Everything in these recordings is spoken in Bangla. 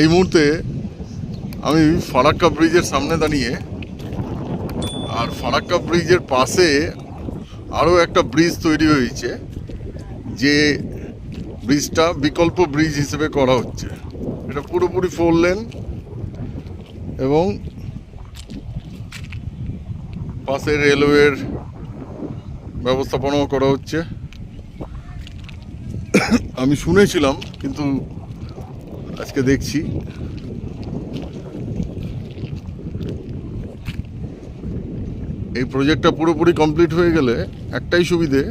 এই মুহূর্তে আমি ফারাক্কা ব্রিজের সামনে দাঁড়িয়ে আর ফারাক্কা ব্রিজের পাশে আরও একটা ব্রিজ তৈরি হয়েছে, যে ব্রিজটা বিকল্প ব্রিজ হিসেবে করা হচ্ছে। এটা পুরোপুরি ফোর লেন এবং পাশে রেলওয়ের ব্যবস্থাপনাও করা হচ্ছে। আমি শুনেছিলাম, কিন্তু আজকে দেখছি। এই প্রজেক্টটা পুরোপুরি কমপ্লিট হয়ে গেলে একটাই সুবিধে,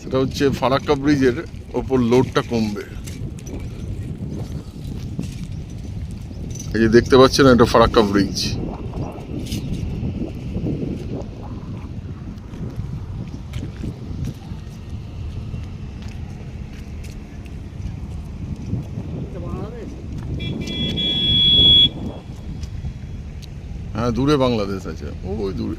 সেটা হচ্ছে ফারাক্কা ব্রিজের ওপর লোডটা কমবে। এই যে দেখতে পাচ্ছেন এটা ফারাক্কা ব্রিজ। হ্যাঁ দূরে বাংলাদেশ আছে। ওই দূরে।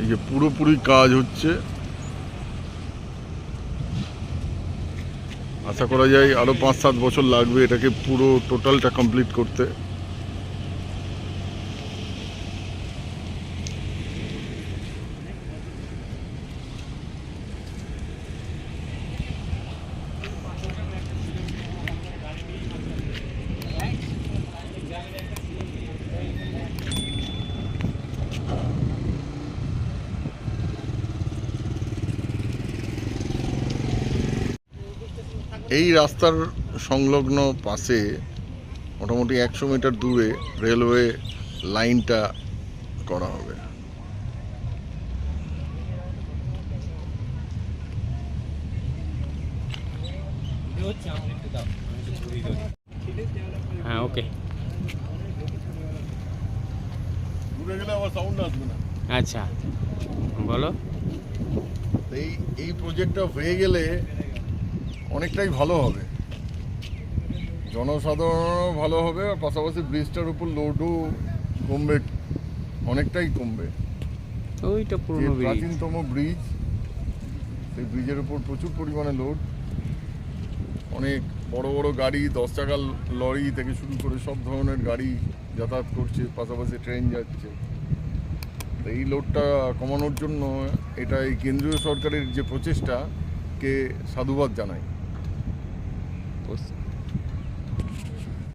এই যে পুরোপুরি কাজ হচ্ছে। আশা করা যায় আরও পাঁচ সাত বছর লাগবে এটাকে পুরো টোটালটা কমপ্লিট করতে। এই রাস্তার সংলগ্ন পাশে মোটামুটি একশো মিটার দূরে রেলওয়ে লাইনটা করা হবে। হ্যাঁ ওকে আচ্ছা বলো। এই এই প্রজেক্টটা হয়ে গেলে অনেকটাই ভালো হবে। জনসাধারণও ভালো হবে আর পাশাপাশি ব্রিজটার উপর লোডও কমবে অনেকটাই কমবে। ওইটা পুরনো প্রাচীনতম ব্রিজ সেই ব্রিজের উপর প্রচুর পরিমাণে লোড। অনেক বড় বড় গাড়ি দশ চাকার লরি থেকে শুরু করে সব ধরনের গাড়ি যাতায়াত করছে পাশাপাশি ট্রেন যাচ্ছে। তো এই লোডটা কমানোর জন্য এটা এই কেন্দ্রীয় সরকারের যে প্রচেষ্টাকে সাধুবাদ জানাই পশ্চিম-